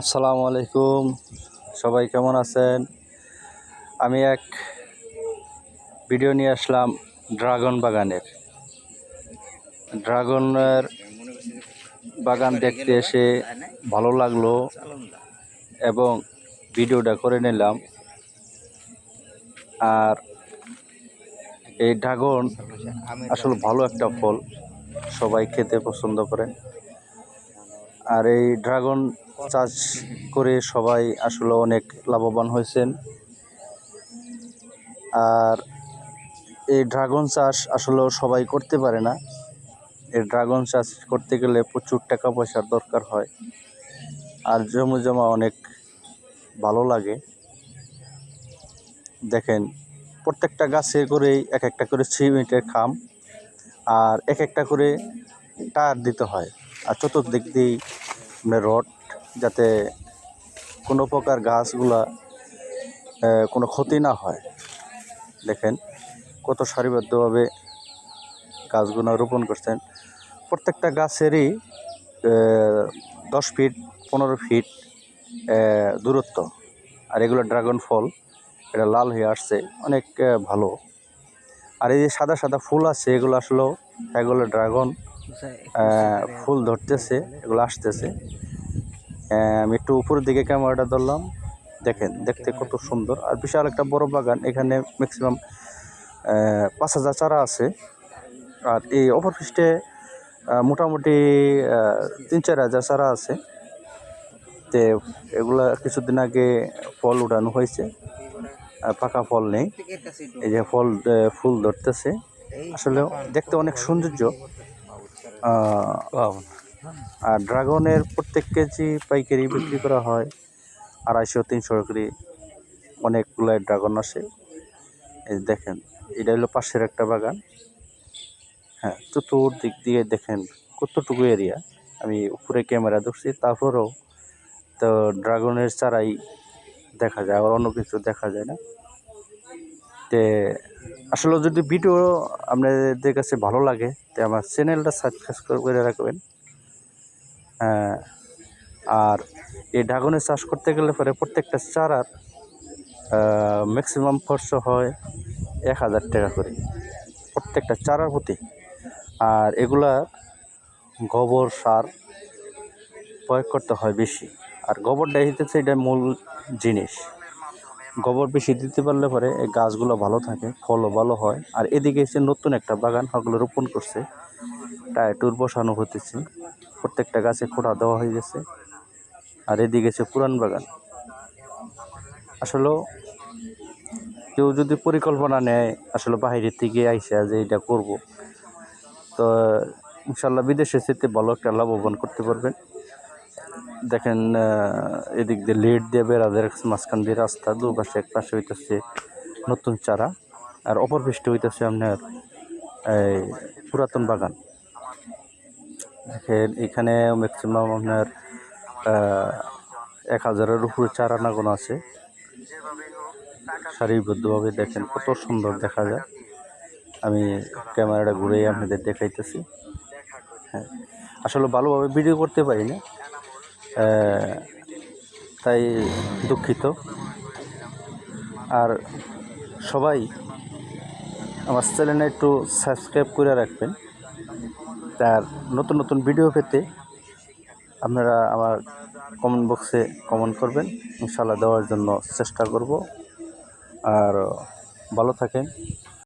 আসসালামু আলাইকুম। সবাই কেমন আছেন? আমি এক ভিডিও নিয়ে আসলাম ড্রাগন বাগানের। ড্রাগনের বাগান দেখতে এসে ভালো লাগল এবং ভিডিওটা করে নিলাম। আর এই ড্রাগন আসলে ভালো একটা ফল। সবাই খেতে পছন্দ করেন। আর এই ড্রাগন চাষ করে সবাই আসলে অনেক লাভবান হয়েছেন। আর এই ড্রাগন চাষ আসলে সবাই করতে পারে না। এই ড্রাগন চাষ করতে গেলে প্রচুর টাকা পয়সার দরকার হয়। আর জমা জমা অনেক ভালো লাগে। দেখেন, প্রত্যেকটা গাছে করেই এক একটা করে সিমেন্টের খাম আর এক একটা করে টায়ার দিতে হয়। আর চতুর্দিক দিয়েই মানে রড যাতে কোনো প্রকার গাছগুলা কোনো ক্ষতি না হয়। দেখেন কত সারিবদ্ধভাবে গাছগুলো রোপণ করছেন। প্রত্যেকটা গাছেরই দশ ফিট পনেরো ফিট দূরত্ব। আর এগুলো ড্রাগন ফল এটা লাল হয়ে আসছে অনেক ভালো। আর এই যে সাদা সাদা ফুল আছে এগুলো আসলেও এগুলো ড্রাগন ফুল ধরতেছে এগুলো আসতেছে। আমি একটু উপরের দিকে ক্যামেরাটা ধরলাম। দেখেন, দেখতে কত সুন্দর। আর বিশাল একটা বড় বাগান, এখানে ম্যাক্সিমাম পাঁচ হাজার চারা আছে। আর এই অপর পৃষ্ঠে মোটামুটি তিন চার হাজার চারা আছে। তে এগুলা কিছুদিন আগে ফল উঠানো হয়েছে। পাকা ফল নেই। এই যে ফল ফুল ধরতেছে। আসলে দেখতে অনেক সৌন্দর্য। আর ড্রাগনের প্রত্যেক কেজি পাইকারি বিক্রি করা হয়, আড়াইশো, তিনশো করে। অনেকগুলো ড্রাগন আসে। এই দেখেন, এটা হলো পাশের একটা বাগান। হ্যাঁ চতুর্দিক দিয়ে দেখেন কতটুকু এরিয়া। আমি উপরে ক্যামেরা ধরছি, তারপরেও তো ড্রাগনের চারাই দেখা যায় আর অন্য কিছু দেখা যায় না। তে আসলে যদি ভিডিও আপনাদের কাছে ভালো লাগে, তো আমার চ্যানেলটা সাবস্ক্রাইব করে রাখবেন। আর এই ড্রাগনের চাষ করতে গেলে পরে প্রত্যেকটা চারার ম্যাক্সিমাম খরচ হয় এক হাজার টাকা করে। প্রত্যেকটা চারার প্রতি। আর এগুলা গোবর সার প্রয়োগ করতে হয় বেশি। আর গোবরটা হইতেছে এটা মূল জিনিস। গোবর বেশি দিতে পারলে পরে এই গাছগুলো ভালো থাকে, ফলও ভালো হয়। আর এদিকে এসে নতুন একটা বাগান, ওগুলো রোপণ করছে। টায়াটুর বসানো হতেছে প্রত্যেকটা গাছে খোঁড়া দেওয়া হয়ে গেছে। আর এদিকে এসে পুরান বাগান। আসলেও কেউ যদি পরিকল্পনা নেয়, আসলে বাইরের থেকে আইসা যে এটা করব, তো ইনশাল্লাহ বিদেশে যেতে ভালো একটা লাভবান করতে পারবেন। দেখেন এদিক দিয়ে লেট দিয়ে বেড়াদের মাঝখান দিয়ে রাস্তা, দুপাশে এক পাশে হইতেছে নতুন চারা, আর অপর পৃষ্ঠে হইতেছে আপনার, এই পুরাতন বাগান। দেখেন এখানে ম্যাক্সিমাম আপনার এক হাজারের উপরে চারা নাগন আছে। সারিবদ্ধভাবে দেখেন কত সুন্দর দেখা যায়। আমি ক্যামেরাটা ঘুরে আপনাদের দেখাইতেছি। হ্যাঁ আসলে ভালোভাবে ভিডিও করতে পারি না। তাই দুঃখিত। আর সবাই আমার চ্যানেলে একটু সাবস্ক্রাইব করে রাখবেন। তার নতুন নতুন ভিডিও পেতে আপনারা আমার কমেন্ট বক্সে কমেন্ট করবেন। ইনশাল্লাহ দেওয়ার জন্য চেষ্টা করব। আর ভালো থাকেন।